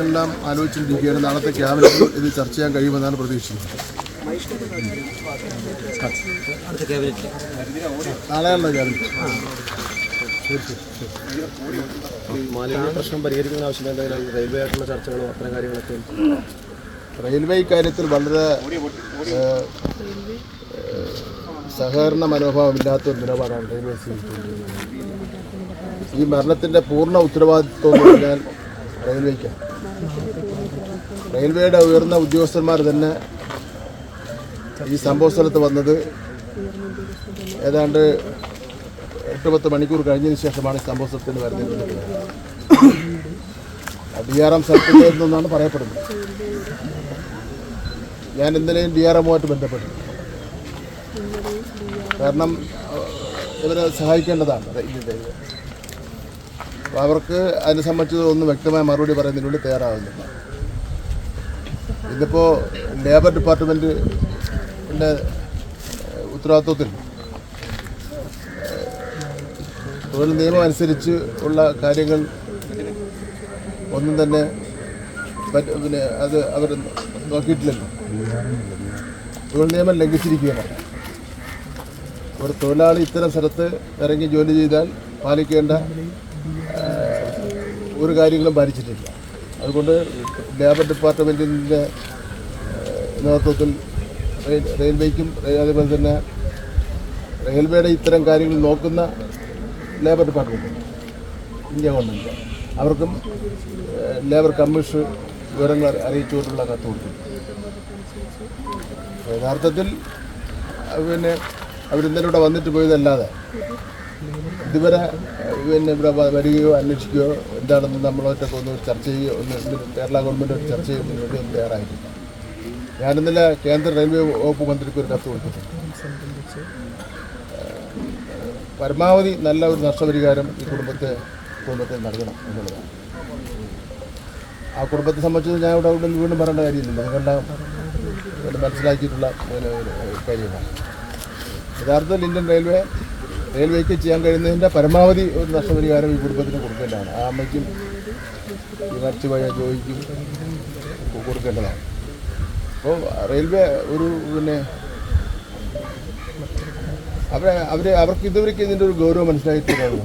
എല്ലാം ആലോചിച്ചിരിക്കുകയാണ്. നാളത്തെ ക്യാബിനറ്റിൽ ഇത് ചർച്ച ചെയ്യാൻ കഴിയുമെന്നാണ് പ്രതീക്ഷിക്കുന്നത്. നാളെയാണല്ലോ ക്യാബിനറ്റ് പ്രശ്നം പരിഹരിക്കുന്ന ആവശ്യം എന്തായാലും റെയിൽവേ ആയിട്ടുള്ള ചർച്ചകളോ അത്തരം കാര്യങ്ങളൊക്കെ റെയിൽവേ ഇക്കാര്യത്തിൽ വളരെ സഹകരണ മനോഭാവമില്ലാത്ത ഒരു നിലപാടാണ് റെയിൽവേ സ്വീകരിച്ചിരിക്കുന്നത്. ഈ മരണത്തിന്റെ പൂർണ ഉത്തരവാദിത്വം ഞാൻ റെയിൽവേക്കാണ്. റെയിൽവേയുടെ ഉയർന്ന ഉദ്യോഗസ്ഥന്മാർ തന്നെ ഈ സംഭവ സ്ഥലത്ത് വന്നത്. ഏതാണ്ട് എട്ട് പത്ത് മണിക്കൂർ കഴിഞ്ഞതിന് ശേഷമാണ് ഈ സംഭവ സ്ഥലത്തിന് വരുന്നത്. ഡി ആർ എം സ്ഥലത്തില്ലായിരുന്നെന്നാണ് പറയപ്പെടുന്നത്. ഞാൻ എന്തിനേയും ഡി ആർ എമ്മുമായിട്ട് ബന്ധപ്പെട്ടു. കാരണം ഇവരെ സഹായിക്കേണ്ടതാണ്. റെയിൽവേ അവർക്ക് അതിനെ സംബന്ധിച്ച് ഒന്നും വ്യക്തമായ മറുപടി പറയുന്നതിന് വേണ്ടി തയ്യാറാവുന്നില്ല ഇന്നിപ്പോൾ ലേബർ ഡിപ്പാർട്ട്മെന്റിന്റെ ഉത്തരവാദിത്വത്തിൽ തൊഴിൽ നിയമം അനുസരിച്ച് ഉള്ള കാര്യങ്ങൾ ഒന്നും തന്നെ പിന്നെ അത് അവർ നോക്കിയിട്ടില്ലല്ലോ. തൊഴിൽ നിയമം ലംഘിച്ചിരിക്കുകയാണ്. ഒരു തൊഴിലാളി ഇത്തരം സ്ഥലത്ത് ഇറങ്ങി ജോലി ചെയ്താൽ പാലിക്കേണ്ട ഒരു കാര്യങ്ങളും ഭരിച്ചിട്ടില്ല. അതുകൊണ്ട് ലേബർ ഡിപ്പാർട്ട്മെന്റിന്റെ നേതൃത്വത്തിൽ റെയിൽവേക്കും അതേപോലെ തന്നെ റെയിൽവേയുടെ ഇത്തരം കാര്യങ്ങൾ നോക്കുന്ന ലേബർ ഡിപ്പാർട്ട്മെന്റ് ഇന്ത്യ ഗവൺമെന്റ് അവർക്കും ലേബർ കമ്മീഷൻ വിവരങ്ങൾ അറി- അറിയിച്ചുകൊണ്ടുള്ള കത്ത് കൊടുത്തു. യഥാർത്ഥത്തിൽ പിന്നെ അവരിന്നലെ ഇവിടെ വന്നിട്ട് പോയതല്ലാതെ ഇതുവരെ പിന്നെ ഇവിടെ വരികയോ അന്വേഷിക്കുകയോ എന്താണെന്ന് നമ്മളൊറ്റൊക്കെ ഒന്ന് ചർച്ച ചെയ്യുകയോ ഒന്ന് കേരള ഗവൺമെന്റ് ചർച്ച ചെയ്യുന്നതിന് വേണ്ടി ഒന്നും തയ്യാറായിട്ടില്ല ഞാനിന്നലെ കേന്ദ്ര റെയിൽവേ വകുപ്പ് മന്ത്രിക്ക് ഒരു കത്ത് കൊടുത്തിട്ടുണ്ട്. പരമാവധി നല്ല ഒരു നഷ്ടപരിഹാരം ഈ കുടുംബത്തെ കുടുംബത്തെ നൽകണം എന്നുള്ളതാണ്. ആ കുടുംബത്തെ സംബന്ധിച്ച് ഞാൻ ഇവിടെ അവിടെ വീണ്ടും പറയേണ്ട കാര്യമില്ല. നിങ്ങളെല്ലാം മനസ്സിലാക്കിയിട്ടുള്ള കാര്യമാണ്. യഥാർത്ഥത്തിൽ ഇന്ത്യൻ റെയിൽവേ റെയിൽവേക്ക് ചെയ്യാൻ കഴിയുന്നതിന്റെ പരമാവധി ഒരു നഷ്ടപരിഹാരം ഈ കുടുംബത്തിന് കൊടുക്കേണ്ടതാണ്. ആ അമ്മയ്ക്കും ഈ മരിച്ചുപോയ ജോയിക്കും കൊടുക്കേണ്ടതാണ്. അപ്പോൾ റെയിൽവേ ഒരു പിന്നെ അവരെ അവർ അവർക്ക് ഇതുവരെയ്ക്ക് ഇതിന്റെ ഒരു ഗൗരവം മനസ്സിലാക്കിയിട്ടുള്ളതാണ്